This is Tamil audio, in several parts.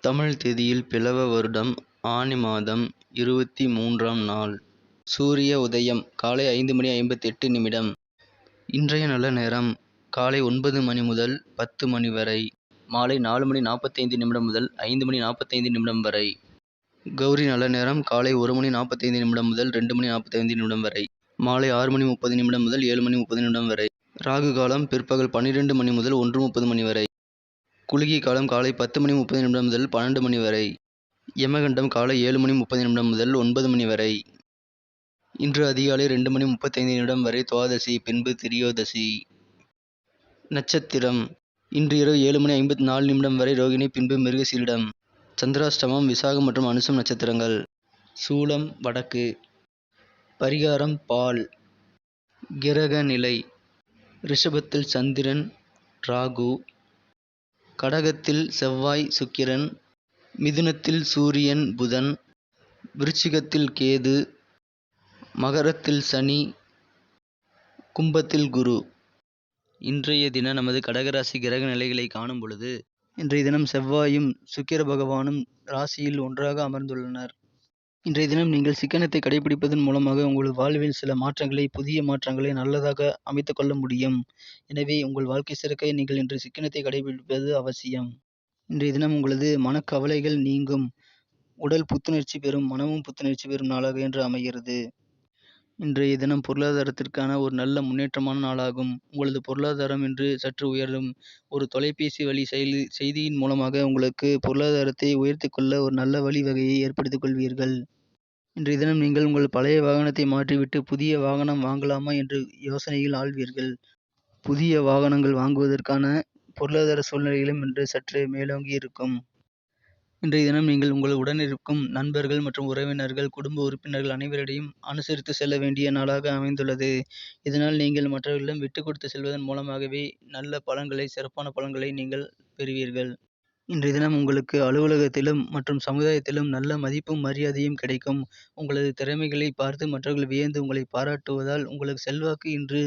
தமிழ் தேதியில் பிலவ வருடம் ஆனி மாதம் இருபத்தி மூன்றாம் நாள். சூரிய உதயம் காலை ஐந்து மணி ஐம்பத்தெட்டு நிமிடம். இன்றைய நல்ல நேரம் காலை ஒன்பது மணி முதல் பத்து மணி வரை. மாலை நாலு மணி நாற்பத்தைந்து நிமிடம் முதல் ஐந்து மணி நாற்பத்தைந்து நிமிடம் வரை. கௌரி நல்ல நேரம் காலை ஒரு மணி நாற்பத்தைந்து நிமிடம் முதல் ரெண்டு மணி நாற்பத்தைந்து நிமிடம் வரை. மாலை ஆறு மணி முப்பது நிமிடம் முதல் ஏழு மணி முப்பது நிமிடம் வரை. ராகு காலம் பிற்பகல் பன்னிரெண்டு மணி முதல் ஒன்று முப்பது மணி வரை. குளிகை காலம் காலை பத்து மணி முப்பது நிமிடம் முதல் பன்னெண்டு மணி வரை. யமகண்டம் காலை ஏழு மணி முப்பது நிமிடம் முதல் ஒன்பது மணி வரை. இன்று அதிகாலை ரெண்டு மணி முப்பத்தைந்து நிமிடம் வரை துவாதசி பின்பு திரியோதசி. நட்சத்திரம் இன்று இரவு ஏழு மணி ஐம்பத்தி நாலு நிமிடம் வரை ரோகிணி பின்பு மிருகசீரிடம். சந்திராஷ்டமம் விசாகம் மற்றும் அனுசம் நட்சத்திரங்கள். சூலம் வடக்கு. பரிகாரம் பால். கிரக நிலை ரிஷபத்தில் சந்திரன் ராகு. கடகத்தில் செவ்வாய் சுக்கிரன். மிதுனத்தில் சூரியன் புதன். விருச்சிகத்தில் கேது. மகரத்தில் சனி. கும்பத்தில் குரு. இன்றைய தினம் நமது கடகராசி கிரக நிலைகளை காணும் பொழுது, இன்றைய தினம் செவ்வாயும் சுக்கிர பகவானும் ராசியில் ஒன்றாக அமர்ந்துள்ளனர். இன்றைய தினம் நீங்கள் சிக்கனத்தை கடைபிடிப்பதன் மூலமாக உங்கள் வாழ்வில் சில மாற்றங்களை, புதிய மாற்றங்களை நல்லதாக அமைத்துக்கொள்ள முடியும். எனவே உங்கள் வாழ்க்கை சிறக்க நீங்கள் இன்று சிக்கனத்தை கடைபிடிப்பது அவசியம். இன்றைய தினம் உங்களது மனக்கவலைகள் நீங்கும். உடல் புத்துணர்ச்சி பெறும். மனமும் புத்துணர்ச்சி பெறும் நாளாக என்று அமைகிறது. இன்றைய தினம் பொருளாதாரத்திற்கான ஒரு நல்ல முன்னேற்றமான நாளாகும். உங்களது பொருளாதாரம் இன்று சற்று உயரும். ஒரு தொலைபேசி வழி செயலி செய்தியின் மூலமாக உங்களுக்கு பொருளாதாரத்தை உயர்த்தி கொள்ள ஒரு நல்ல வழி வகையை ஏற்படுத்திக் கொள்வீர்கள். இன்றைய தினம் நீங்கள் உங்கள் பழைய வாகனத்தை மாற்றிவிட்டு புதிய வாகனம் வாங்கலாமா என்று யோசனையில் ஆழ்வீர்கள். புதிய வாகனங்கள் வாங்குவதற்கான பொருளாதார சூழ்நிலைகளும் இன்று சற்று மேலோங்கி இருக்கும். இன்றைய தினம் நீங்கள் உங்கள் உடனிருக்கும் நண்பர்கள் மற்றும் உறவினர்கள், குடும்ப உறுப்பினர்கள் அனைவரிடையும் அனுசரித்து செல்ல வேண்டிய நாளாக அமைந்துள்ளது. இதனால் நீங்கள் மற்றவர்களிடம் விட்டுக் கொடுத்து செல்வதன் மூலமாகவே நல்ல பலன்களை, சிறப்பான பலன்களை நீங்கள் பெறுவீர்கள். இன்றைய தினம் உங்களுக்கு அலுவலகத்திலும் மற்றும் சமுதாயத்திலும் நல்ல மதிப்பும், மரியாதையும் கிடைக்கும். உங்களது திறமைகளை பார்த்து மற்றவர்கள் வியந்து உங்களை பாராட்டுவதால் உங்களது செல்வாக்கு இன்று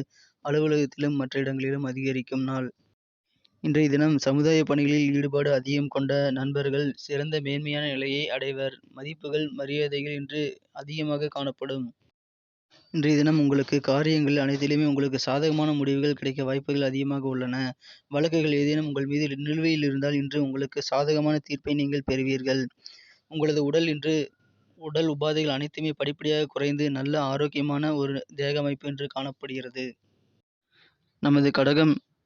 அலுவலகத்திலும், மற்ற இடங்களிலும் அதிகரிக்கும் நாள். இன்றைய தினம் சமுதாய பணிகளில் ஈடுபாடு அதிகம் கொண்ட நண்பர்கள் சிறந்த மேன்மையான நிலையை அடைவர். மதிப்புகள், மரியாதைகள் இன்று அதிகமாக காணப்படும். இன்றைய தினம் உங்களுக்கு காரியங்கள் அனைத்திலுமே உங்களுக்கு சாதகமான முடிவுகள் கிடைக்க வாய்ப்புகள் அதிகமாக உள்ளன. வழக்குகள் ஏதேனும் உங்கள் மீது நிலுவையில் இருந்தால் இன்று உங்களுக்கு சாதகமான தீர்ப்பை நீங்கள் பெறுவீர்கள். உங்களது உடல் இன்று உடல் உபாதைகள் அனைத்துமே படிப்படியாக குறைந்து நல்ல ஆரோக்கியமான ஒரு தேக அமைப்பு இன்று காணப்படுகிறது. நமது கடகம்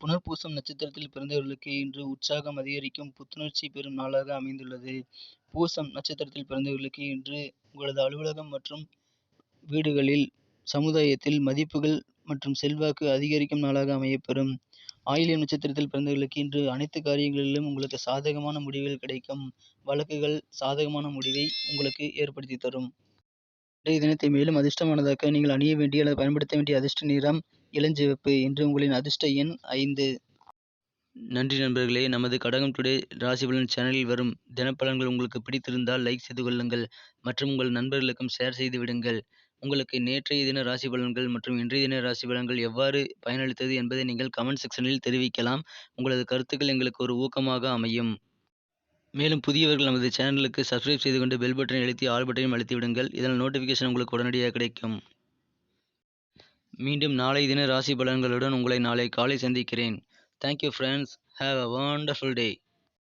புனர்பூசம் நட்சத்திரத்தில் பிறந்தவர்களுக்கு இன்று உற்சாகம் அதிகரிக்கும். புத்துணர்ச்சி பெறும் நாளாக அமைந்துள்ளது. பூசம் நட்சத்திரத்தில் பிறந்தவர்களுக்கு இன்று உங்களது அலுவலகம் மற்றும் வீடுகளில், சமுதாயத்தில் மதிப்புகள் மற்றும் செல்வாக்கு அதிகரிக்கும் நாளாக அமையப்பெறும். ஆயிலியம் நட்சத்திரத்தில் பிறந்தவர்களுக்கு இன்று அனைத்து காரியங்களிலும் உங்களுக்கு சாதகமான முடிவுகள் கிடைக்கும். வழக்குகள் சாதகமான முடிவை உங்களுக்கு ஏற்படுத்தி தரும். இன்றைய தினத்தை மேலும் அதிர்ஷ்டமானதாக்க நீங்கள் அணிய வேண்டிய அல்லது பயன்படுத்த வேண்டிய அதிர்ஷ்ட நிறம் இளஞ்சிவப்பு. இன்று உங்களின் அதிர்ஷ்ட எண் ஐந்து. நன்றி நண்பர்களே! நமது கடகம் டுடே ராசிபலன் சேனலில் வரும் தினப்பலன்கள் உங்களுக்கு பிடித்திருந்தால் லைக் செய்து கொள்ளுங்கள் மற்றும் உங்கள் நண்பர்களுக்கும் ஷேர் செய்து விடுங்கள். உங்களுக்கு நேற்றைய தின ராசி பலன்கள் மற்றும் இன்றைய தின ராசி பலன்கள் எவ்வாறு பயனளித்தது என்பதை நீங்கள் கமெண்ட் செக்ஷனில் தெரிவிக்கலாம். உங்களது கருத்துக்கள் எங்களுக்கு ஒரு ஊக்கமாக அமையும். மேலும் புதியவர்கள் நமது சேனலுக்கு சப்ஸ்கிரைப் செய்து கொண்டு பெல் பட்டனை அழுத்தி ஆல் பட்டனையும் அழுத்தி விடுங்கள். இதனால் நோட்டிஃபிகேஷன் உங்களுக்கு உடனடியாக கிடைக்கும். மீண்டும் நாளை தின ராசி பலன்களுடன் உங்களை நாளை காலை சந்திக்கிறேன். Thank you have have wonderful day.